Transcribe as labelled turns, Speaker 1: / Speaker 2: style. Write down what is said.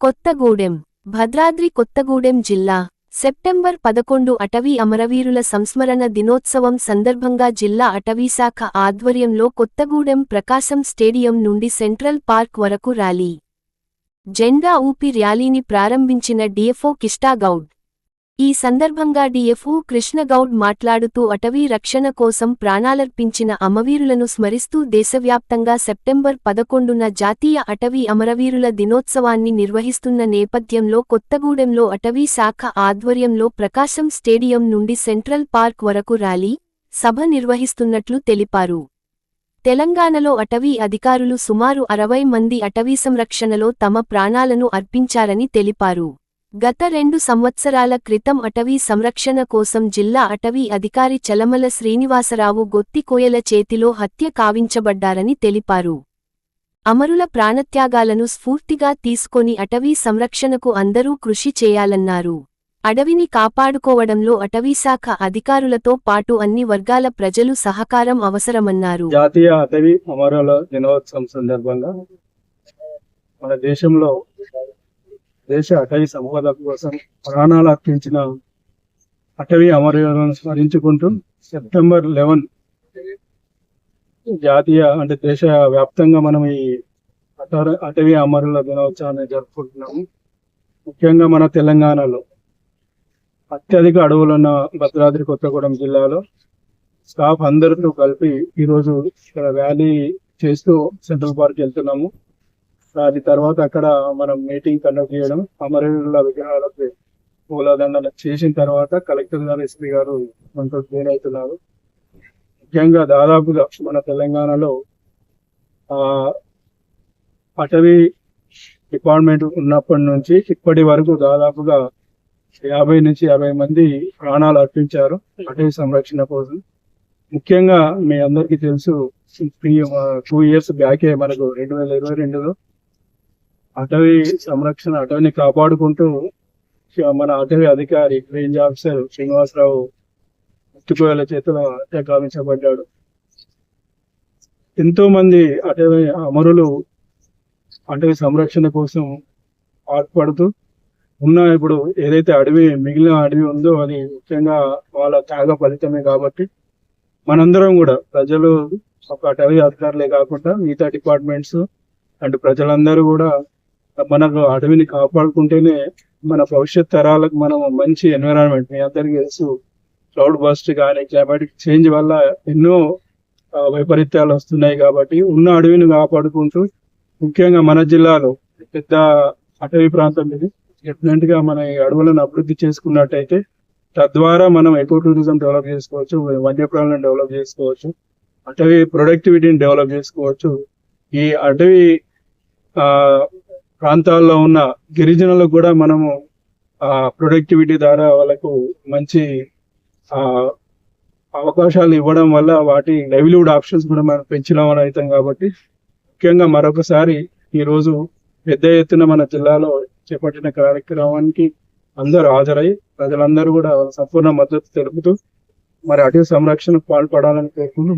Speaker 1: కొత్తగూడెం భద్రాద్రి కొత్తగూడెం జిల్లా సెప్టెంబర్ పదకొండు అటవీ అమరవీరుల సంస్మరణ దినోత్సవం సందర్భంగా జిల్లా అటవీశాఖ ఆధ్వర్యంలో కొత్తగూడెం ప్రకాశం స్టేడియం నుండి సెంట్రల్ పార్క్ వరకు ర్యాలీ. జెండా ఊపి ర్యాలీని ప్రారంభించిన డిఎఫ్ఓ కిష్టాగౌడ్ ఈ సందర్భంగా డిఎఫ్ఓ కృష్ణగౌడ్ మాట్లాడుతూ అటవీ రక్షణ కోసం ప్రాణాలర్పించిన అమవీరులను స్మరిస్తూ దేశవ్యాప్తంగా సెప్టెంబర్ పదకొండున జాతీయ అటవీ అమరవీరుల దినోత్సవాన్ని నిర్వహిస్తున్న నేపథ్యంలో కొత్తగూడెంలో అటవీ శాఖ ఆధ్వర్యంలో ప్రకాశం స్టేడియం నుండి సెంట్రల్ పార్క్ వరకు ర్యాలీ సభ నిర్వహిస్తున్నట్లు తెలిపారు. తెలంగాణలో అటవీ అధికారులు సుమారు అరవై మంది అటవీ సంరక్షణలో తమ ప్రాణాలను అర్పించారని తెలిపారు. గత రెండు సంవత్సరాల క్రితం అటవీ సంరక్షణ కోసం జిల్లా అటవీ అధికారి చలమల శ్రీనివాసరావు గొత్తికోయల చేతిలో హత్య కావించబడ్డారని తెలిపారు. అమరుల ప్రాణత్యాగాలను స్ఫూర్తిగా తీసుకొని అటవీ సంరక్షణకు అందరూ కృషి చేయాలన్నారు. అడవిని కాపాడుకోవడంలో అటవీశాఖ అధికారులతో పాటు అన్ని వర్గాల ప్రజలు సహకారం అవసరమన్నారు.
Speaker 2: జాతీయ అటవీ అమరుల దినోత్సవం సందర్భంగా మన దేశంలో దేశ అటవీ సంపద కోసం ప్రాణాలు అర్పించిన అటవీ అమరులను స్మరించుకుంటూ సెప్టెంబర్ లెవెన్ జాతీయ అంటే దేశ వ్యాప్తంగా మనం ఈ అట- అటవీ అమరుల దినోత్సవాన్ని జరుపుకుంటున్నాము. ముఖ్యంగా మన తెలంగాణలో అత్యధిక అడవులున్న భద్రాద్రి కొత్తగూడెం జిల్లాలో స్టాఫ్ అందరితో కలిపి ఈరోజు ఇక్కడ ర్యాలీ చేస్తూ సెంట్రల్ పార్క్ వెళ్తున్నాము. దాని తర్వాత అక్కడ మనం మీటింగ్ కండక్ట్ చేయడం అమరవీరుల విగ్రహాలకు పూలదండన చేసిన తర్వాత కలెక్టర్ గారు ఎస్పీ గారు మనతో జాయిన్ అవుతున్నారు ముఖ్యంగా దాదాపుగా మన తెలంగాణలో ఆ అటవీ డిపార్ట్మెంట్ ఉన్నప్పటి నుంచి ఇప్పటి వరకు దాదాపుగా యాభై నుంచి యాభై మంది ప్రాణాలు అర్పించారు అటవీ సంరక్షణ కోసం. ముఖ్యంగా మీ అందరికీ తెలుసు టూ ఇయర్స్ బ్యాకే మనకు రెండు వేల ఇరవై రెండులో అటవీ సంరక్షణ అటవీని కాపాడుకుంటూ మన అటవీ అధికారి రేంజ్ ఆఫీసర్ శ్రీనివాసరావు ముట్టుకోయల చేతిలో హత్య గావించబడ్డాడు. ఎంతో మంది అటవీ అమరులు అటవీ సంరక్షణ కోసం ఆటపడుతూ ఉన్న ఇప్పుడు ఏదైతే అడవి మిగిలిన అడవి ఉందో అది ముఖ్యంగా వాళ్ళ త్యాగ ఫలితమే కాబట్టి మనందరం కూడా ప్రజలు ఒక అటవీ అధికారులే కాకుండా మిగతా డిపార్ట్మెంట్స్ అండ్ ప్రజలందరూ కూడా మనకు అడవిని కాపాడుకుంటేనే మన భవిష్యత్ తరాలకు మనం మంచి ఎన్విరాన్మెంట్ మీ అందరికీ తెలుసు క్లౌడ్ బస్ట్ కానీ క్లైమాటిక్ చేంజ్ వల్ల ఎన్నో వైపరీత్యాలు వస్తున్నాయి కాబట్టి ఉన్న అడవిని కాపాడుకుంటూ ముఖ్యంగా మన జిల్లాలో పెద్ద అటవీ ప్రాంతం ఇది. డెఫినెట్గా మన ఈ అడవులను అభివృద్ధి చేసుకున్నట్టయితే తద్వారా మనం ఎకో టూరిజం డెవలప్ చేసుకోవచ్చు వన్యప్రాణులను డెవలప్ చేసుకోవచ్చు అటవీ ప్రొడక్టివిటీని డెవలప్ చేసుకోవచ్చు. ఈ అటవీ ఆ ప్రాంతాల్లో ఉన్న గిరిజనులకు కూడా మనము ఆ ప్రొడక్టివిటీ ద్వారా వాళ్ళకు మంచి ఆ అవకాశాలు ఇవ్వడం వల్ల వాటి లైవ్లీవుడ్ ఆప్షన్స్ కూడా మనం పెంచడం అవుతాం కాబట్టి ముఖ్యంగా మరొకసారి ఈ రోజు పెద్ద ఎత్తున మన జిల్లాలో చేపట్టిన కార్యక్రమానికి అందరూ హాజరై ప్రజలందరూ కూడా సంపూర్ణ మద్దతు తెలుపుతూ మరి అటవీ సంరక్షణకు పాల్పడాలని కోరుకుంటూ